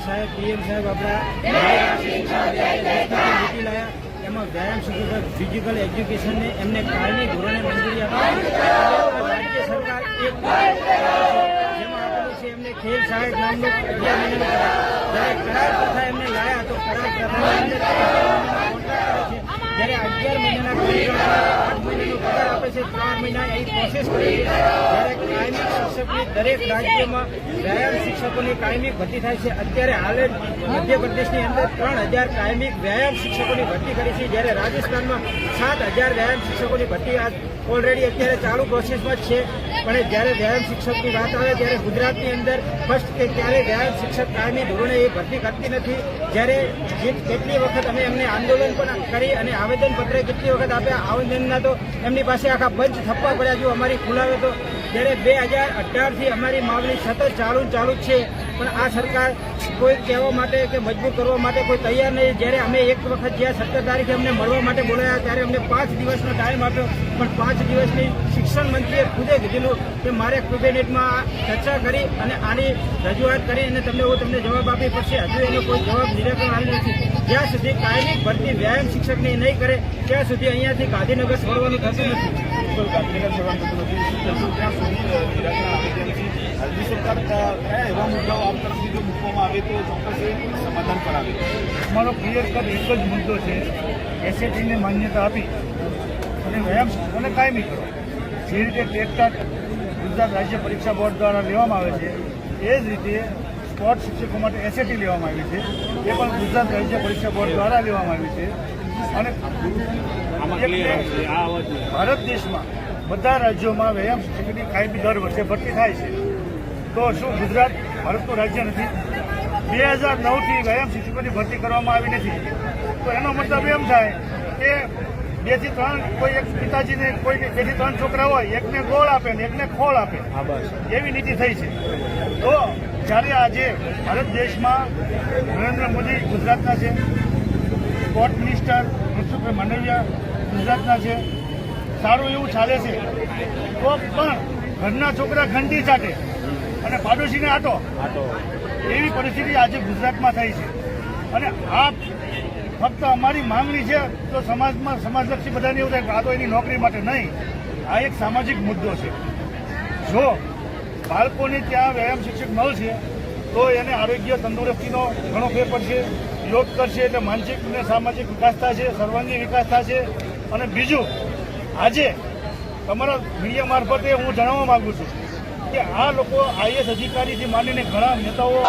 મોદી સાહેબ, પીએમ સાહેબ આપણા નીતિ લાયા. એમાં વ્યાયામ શિક્ષકો ફિઝિકલ એજ્યુકેશનને એમને કાયમી ધોરણે મંજૂરી આપી. રાજ્ય સરકાર જેમાં એમને ખેલ સાહેબ નામનું અગિયાર મહિનાનું કરાર પ્રથા એમને લાયા, તો કરાર કરે છે. જ્યારે અગિયાર મહિનાના છે ત્રણ મહિના એ પ્રોસેસ કરી. છે કાયમી શિક્ષકની દરેક રાજ્યમાં વ્યાયામ શિક્ષકોની કાયમી ભરતી થાય છે. અત્યારે હાલે મધ્યપ્રદેશની અંદર ત્રણ હજાર કાયમી વ્યાયામ શિક્ષકોની ભરતી કરી છે. જ્યારે રાજસ્થાનમાં સાત હજાર વ્યાયામ શિક્ષકોની ભરતી આજ ઓલરેડી અત્યારે ચાલુ પ્રોસેસમાં જ છે. પણ જ્યારે વ્યાયામ શિક્ષકની વાત આવે, ત્યારે ગુજરાતની અંદર ફર્સ્ટ કે ક્યારે વ્યાયામ શિક્ષક કાયમી ધોરણે એ ભરતી કરતી નથી. જ્યારે કેટલી વખત અમે એમને આંદોલન પણ કરી અને આવેદનપત્ર કેટલી વખત આપ્યા, આવેદનના તો એમની પાસે આખા બંધ થપ્પા પડ્યા જો અમારી ખુલાવે તો. જ્યારે બે હજાર અઢારથી અમારી માગણી સતત ચાલુ ચાલુ છે. પણ આ સરકાર કોઈ કહેવા માટે કે મજબૂર કરવા માટે કોઈ તૈયાર નહીં. જ્યારે અમે એક વખત જ્યાં સત્તર તારીખે અમને મળવા માટે બોલાયા ત્યારે અમને પાંચ દિવસનો ટાઈમ આપ્યો. પણ પાંચ દિવસની શિક્ષણ મંત્રીએ ખુદે કીધેલું કે મારે કેબિનેટમાં ચર્ચા કરી અને આની રજૂઆત કરી અને તમને હું તમને જવાબ આપી. પડશે હજુ એનો કોઈ જવાબ નિરાકરણ આવ્યો નથી. જ્યાં સુધી કાયમી ભરતી વ્યાયામ શિક્ષકની નહીં કરે, ત્યાં સુધી અહીંયાથી ગાંધીનગર છોડવાનું થતું નથી. બિલકુલ ગાંધીનગર જવાનું થતું નથી ત્યાં સુધી નિરાકરણ આવે તેમ છે રાજ્ય સરકાર કયા એવા મુદ્દાઓ આપ તરફથી જો મૂકવામાં આવે તો ચોક્કસ એ સમાધાન કરાવે અમારો ક્લિયર કટ એક જ મુદ્દો છે એસએટીને માન્યતા આપી અને વ્યાયામ શિક્ષકોને કાયમી કરો. જે રીતે ટેટટાટ ગુજરાત રાજ્ય પરીક્ષા બોર્ડ દ્વારા લેવામાં આવે છે, એ જ રીતે સ્પોર્ટ શિક્ષકો માટે એસએટી લેવામાં આવી છે, એ પણ ગુજરાત રાજ્ય પરીક્ષા બોર્ડ દ્વારા લેવામાં આવી છે. અને ભારત દેશમાં બધા રાજ્યોમાં વ્યાયામ શિક્ષકની કાયમી દર વર્ષે ભરતી થાય છે. તો શું ગુજરાત ભારતનું રાજ્ય નથી? બે હજાર નવથી વ્યાયામ શિક્ષકોની ભરતી કરવામાં આવી નથી. તો એનો મતલબ એમ થાય કે બેથી ત્રણ કોઈ એક પિતાજીને કોઈ બેથી ત્રણ છોકરા હોય એકને ગોળ આપે ને એકને ખોળ આપે. એવી નીતિ થઈ છે. તો જ્યારે આજે ભારત દેશમાં નરેન્દ્ર મોદી ગુજરાતના છે સ્પોર્ટ મિનિસ્ટર મનસુખભાઈ માંડવિયા ગુજરાતના છે. સારું એવું ચાલે છે. તો પણ ઘરના છોકરા ઘંટી ચાટે. અને પાડોશીને આટો. એવી પરિસ્થિતિ આજે ગુજરાતમાં થઈ છે. અને આ ફક્ત અમારી માંગણી છે તો સમાજમાં સમાજલક્ષી બધાને એવું થાય કે આ તો એની નોકરી માટે નહીં. આ એક સામાજિક મુદ્દો છે. જો બાળકોને ત્યાં વ્યાયામ શિક્ષક મળશે તો એને આરોગ્ય તંદુરસ્તીનો ઘણો ફેર પડશે યોગ કરશે એટલે માનસિક અને સામાજિક વિકાસ થશે સર્વાંગી વિકાસ થશે અને બીજું, આજે તમારા મીડિયા મારફતે હું જણાવવા માંગુ છું કે આ લોકો આઈએસ અધિકારીથી માંડીને ઘણા નેતાઓ